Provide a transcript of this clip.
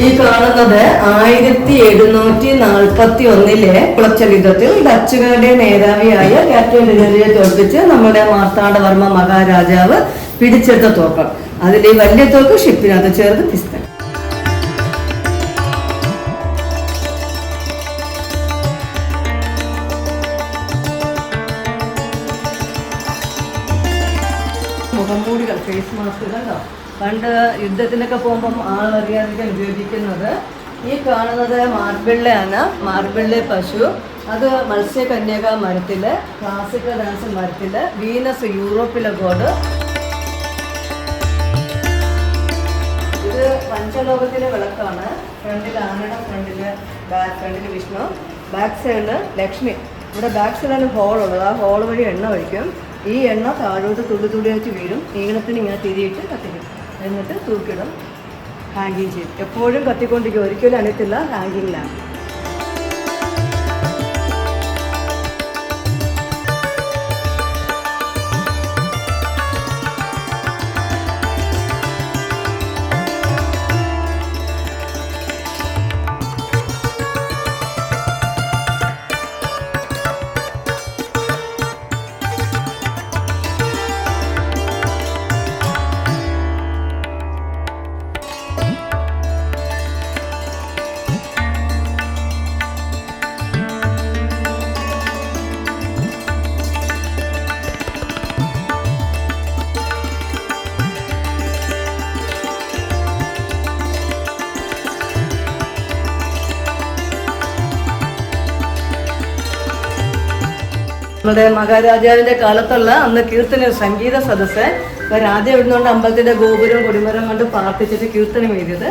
ഈ കാണുന്നത് ആയിരത്തി എഴുന്നൂറ്റി നാൽപ്പത്തി ഒന്നിലെ കുളച്ചൽ യുദ്ധത്തിൽ ഡച്ചുകാരുടെ നേതാവിയായ ക്യാപ്റ്റൻ ഡിനറിയെ തോൽപ്പിച്ച് നമ്മുടെ മാർത്താണ്ഡവർമ്മ മഹാരാജാവ് പിടിച്ചെടുത്ത തോക്ക്. അതിൽ ഈ വലിയ തോക്ക് ഷിപ്പിനകത്ത് ചേർത്ത് പിസ്തൽ മുഖംമൂടികൾ ഫേസ് മാസ്കുകളോ പണ്ട് യുദ്ധത്തിനൊക്കെ പോകുമ്പം ആളറിയാതിരിക്കാൻ ഉപയോഗിക്കുന്നത് ഈ കാണുന്നത് മാർബിള്ളയാണ് മാർബിളിലെ പശു അത് മത്സ്യകന്യക മരത്തിൽ ക്ലാസിക്കൽ ഡാൻസ് മരത്തിൽ വീനസ് യൂറോപ്പിലെ ഗോഡ്. ഇത് പഞ്ചലോകത്തിലെ വിളക്കാണ്. ഫ്രണ്ടിൽ ആനയുടെ ഫ്രണ്ടിൽ ബാക്ക് ഫ്രണ്ടിൽ വിഷ്ണു ബാക്ക് സൈഡിൽ ലക്ഷ്മി. ഇവിടെ ബാക്ക് സൈഡിലാണ് ഹോൾ ഉള്ളത്. ആ ഹോൾ വഴി എണ്ണ ഒഴിക്കും. ഈ എണ്ണ താഴോട്ട് തുള്ളി തുള്ളി വെച്ച് വീഴും. നീളത്തിന് ഇങ്ങനെ തിരിയിട്ട് കത്തിക്കും. എന്നിട്ട് തൂക്കിടും. ഹാങ്കിങ് ചെയ്യും. എപ്പോഴും കത്തിക്കൊണ്ടിരിക്കും. ഒരിക്കലും അനത്തില്ല ഹാങ്കിങ്ങിലാണ് നമ്മുടെ മഹാരാജാവിന്റെ കാലത്തുള്ള അന്ന് കീർത്തന സംഗീത സദസ്സ് രാജ ഇടുന്നുകൊണ്ട് അമ്പലത്തിന്റെ ഗോപുരം കൊടിമരം കൊണ്ട് പ്രാർത്ഥിച്ചിട്ട് കീർത്തനം എഴുതിയത്.